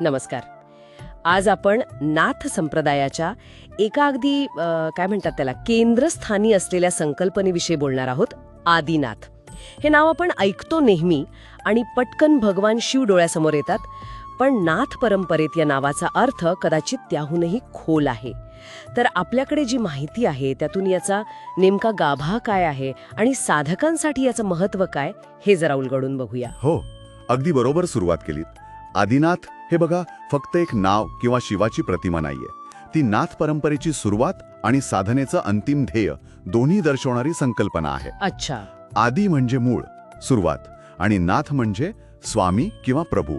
नमस्कार. आज आपण नाथ संप्रदायाच्या एका अगदी काय म्हणतात त्याला केंद्रस्थानी असलेल्या संकल्पनेविषयी बोलणार आहोत आदिनाथ. हे नाव आपण ऐकतो नेहमी आणि पटकन भगवान शिव डोळ्यासमोर येतात पण नाथ परंपरेत या नावाचा अर्थ कदाचित त्याहूनही खोल आहे. तर आपल्याकडे जी माहिती आहे त्यातून याचा नेमका गाभा काय आहे आणि साधकांसाठी याचं महत्त्व काय हे जरा उलगडून बघूया. हो अगदी बरोबर सुरुवात केलीत. आदिनाथ हे बघा फक्त एक नाव किंवा शिवाची प्रतिमा नाहीये. ती नाथ परंपरेची सुरुवात आणि साधनेचं अंतिम ध्येय दोन्ही दर्शवणारी संकल्पना आहे. अच्छा. आदी म्हणजे मूळ सुरुवात आणि नाथ म्हणजे स्वामी किंवा प्रभू.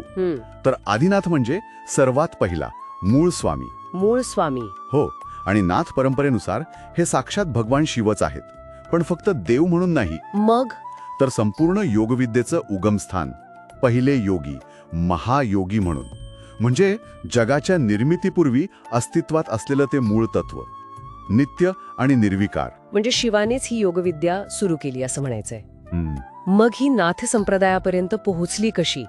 तर आदिनाथ म्हणजे सर्वात पहिला मूळ स्वामी. मूळ स्वामी. हो आणि नाथ परंपरेनुसार हे साक्षात भगवान शिवच आहेत. पण फक्त देव म्हणून नाही. मग? तर संपूर्ण योगविद्येचं उगमस्थान पहिले योगी महायोगी म्हणून. म्हणजे जगाच्या निर्मितीपूर्वी अस्तित्वात असलेलं ते मूळ तत्व. नित्य आणि निर्विकार. म्हणजे शिवानेच ही योगविद्या सुरू केली असं म्हणायचंय. मग ही नाथ संप्रदायापर्यंत पोहोचली कशी?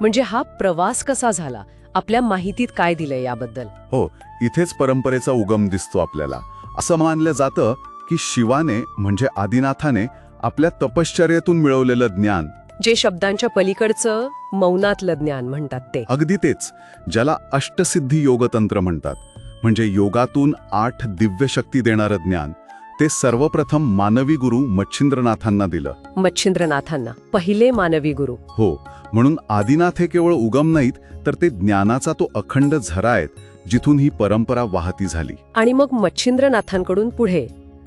म्हणजे हा प्रवास कसा झाला? आपल्या माहितीत काय दिलंय याबद्दल? हो इथेच परंपरेचा उगम दिसतो आपल्याला. असं मानलं जातं की शिवाने म्हणजे आदिनाथाने आपल्या तपश्चर्यातून मिळवलेलं ज्ञान जे शब्दांच्या पलीकडचं मौनातलं ज्ञान म्हणतात ते. अगदी तेच ज्याला अष्टसिद्धी योगतंत्र म्हणतात. म्हणजे योगातून आठ दिव्य शक्ती देणारं ज्ञान ते सर्वप्रथम मानवी गुरु मच्छिंद्रनाथांना दिलं. मच्छिंद्रनाथांना पहिले मानवी गुरु. हो म्हणून आदिनाथ हे केवळ उगम नाहीत तर ते ज्ञानाचा तो अखंड झरा आहेत जिथून ही परंपरा वाहती झाली. आणि मग मच्छिंद्रनाथांकडून पुढे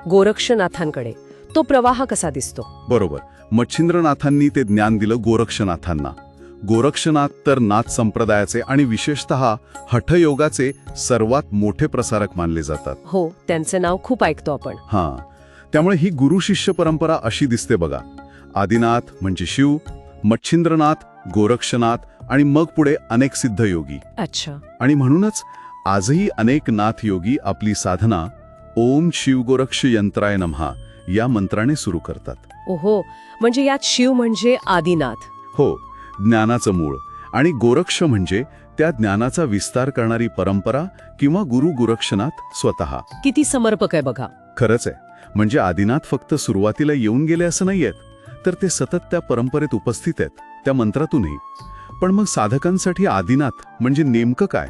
गोरक्षनाथांकडे. तो प्रवाह कसा दिसतो? बरोबर. मच्छिंद्रनाथांनी ते ज्ञान दिलं गोरक्षनाथांना. गोरक्षनाथ तर नाथ संप्रदायाचे आणि विशेषतः हठयोगाचे सर्वात मोठे प्रसारक मानले जातात. हो त्यांचं नाव खूप ऐकतो आपण. हां. त्यामुळे ही गुरु शिष्य परंपरा अशी दिसते बघा. आदिनाथ म्हणजे शिव मच्छिंद्रनाथ गोरक्षनाथ आणि मग पुढे अनेक सिद्ध योगी. अच्छा. आणि म्हणूनच आजही अनेक नाथ योगी आपली साधना ओम शिव गोरक्ष यंत्राय नमहा या मंत्राने सुरू करतात. ओहो म्हणजे यात शिव म्हणजे आदिनाथ. हो ज्ञानाचं मूळ आणि गोरक्ष म्हणजे त्या ज्ञानाचा विस्तार करणारी परंपरा किंवा गुरु गोरक्षनाथ स्वतः. किती समर्पक आहे बघा. खरंच आहे. म्हणजे आदिनाथ फक्त सुरुवातीला येऊन गेले असं नाहीयेत तर ते सतत त्या परंपरेत उपस्थित आहेत त्या मंत्रातूनही. पण मग साधकांसाठी आदिनाथ म्हणजे नेमकं काय?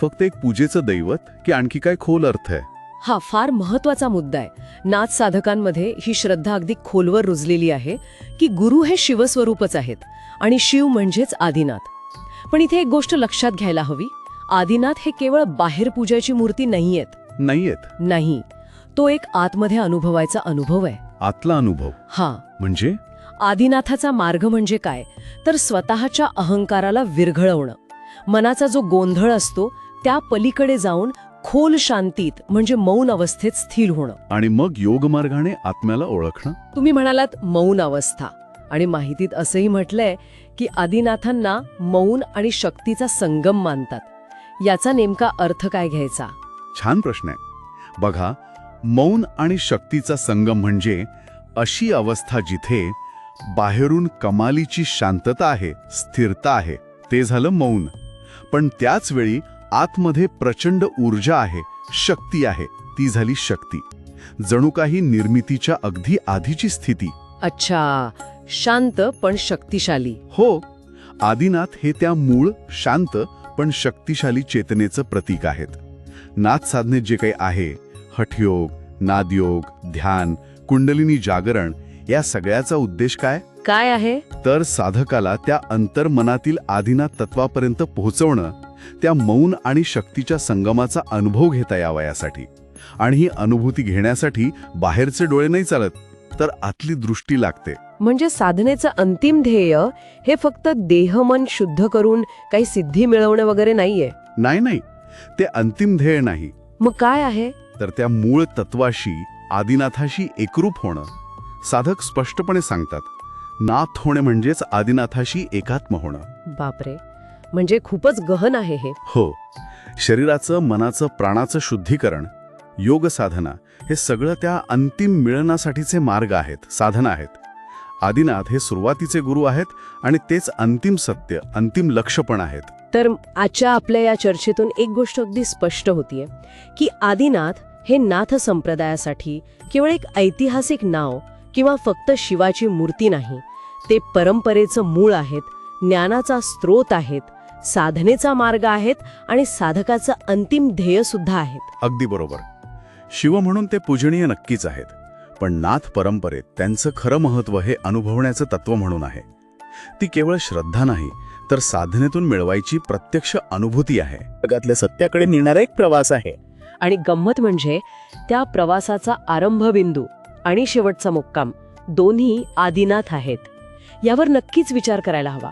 फक्त एक पूजेचं दैवत की आणखी काय खोल अर्थ आहे? हा फार महत्त्वाचा मुद्दा आहे. नाथ साधकांमध्ये ही श्रद्धा अगदी खोलवर रुजलेली आहे की गुरु हे शिवस्वरूपच आहेत आणि शिव म्हणजेच आदिनाथ. पण इथे एक गोष्ट लक्षात घ्यायला हवी. आदिनाथ हे केवळ बाहेर पूजाची मूर्ती नाहीयेत. नाहीयेत. नाही. तो एक आतमध्ये अनुभवायचा अनुभव आहे. आतला अनुभव? हा. म्हणजे? आदिनाथाचा मार्ग म्हणजे काय? तर स्वतःच्या अहंकाराला विरघळवणं. मनाचा जो गोंधळ असतो त्या पलीकडे जाऊन खोल शांतीत म्हणजे मौन अवस्थेत स्थिर होणं. आणि मग योगमार्गाने आत्म्याला ओळखणं. तुम्ही म्हणालात मौन अवस्था. आणि माहितीत असंही म्हटलंय की आदिनाथांना मौन आणि शक्तीचा संगम मानतात. याचा नेमका अर्थ काय घ्यायचा? छान प्रश्न आहे. बघा मौन आणि शक्तीचा संगम म्हणजे अशी अवस्था जिथे बाहेरून कमालीची शांतता आहे स्थिरता आहे. ते झालं मौन. पण त्याच वेळी आतमध्ये प्रचंड ऊर्जा आहे शक्ती आहे ती झाली शक्ती. जणू काही निर्मितीच्या अगदी आधीची स्थिती. अच्छा शांत पण शक्तिशाली. हो आदिनाथ हे त्या मूळ शांत पण शक्तिशाली चेतनेचं प्रतीक आहेत. नाथ साधनेत जे काही आहे हठयोग नादयोग ध्यान कुंडलिनी जागरण या सगळ्याचा उद्देश काय? काय आहे? तर साधकाला त्या अंतर्मनातील आदिनाथ तत्वापर्यंत पोहोचवणं त्या मौन आणि शक्तीच्या संगमाचा अनुभव घेता यावा यासाठी. आणि ही अनुभूती घेण्यासाठी बाहेरचे डोळे नाही चालत तर आतली दृष्टी लागते. म्हणजे साधनेचं अंतिम ध्येय हे फक्त देह मन शुद्ध करून काही सिद्धी मिळवणं वगैरे नाहीये. नाही नाही. ते अंतिम ध्येय नाही. मग काय आहे? तर त्या मूळ तत्वाशी आदिनाथाशी एकरूप होणं. साधक स्पष्टपणे सांगतात नाथ होणे म्हणजेच आदिनाथाशी एकात्म होणं. बापरे. म्हणजे खूपच गहन आहे हे. हो. शरीराचं मनाचं प्राणाचं शुद्धीकरण योग साधना हे सगळं त्या अंतिम मिळनासाठीचे मार्ग आहेत साधना आहेत. आदिनाथ हे सुरुवातीचे गुरु आहेत आणि तेच अंतिम सत्य अंतिम लक्ष पण आहेत. तर आजच्या आपल्या या चर्चेतून एक गोष्ट अगदी स्पष्ट होतीये की आदिनाथ हे नाथ संप्रदायासाठी केवळ एक ऐतिहासिक नाव किंवा फक्त शिवाची मूर्ती नाही ते परंपरेचं मूळ आहेत ज्ञानाचा स्रोत आहेत साधनेचा मार्ग आहेत आणि साधकाचं अंतिम ध्येय सुद्धा आहेत. अगदी बरोबर. शिव म्हणून ते पूजनीय नक्कीच आहेत पण नाथ परंपरेत त्यांचं खरं महत्त्व हे अनुभवण्याचं तत्व म्हणून आहे. ती केवळ श्रद्धा नाही तर साधनेतून मिळवायची प्रत्यक्ष अनुभूती आहे. जगातल्या सत्याकडे नेणारा एक प्रवास आहे. आणि गंमत म्हणजे त्या प्रवासाचा आरंभबिंदू आणि शेवटचा मुक्काम दोन्ही आदिनाथ आहेत. यावर नक्कीच विचार करायला हवा.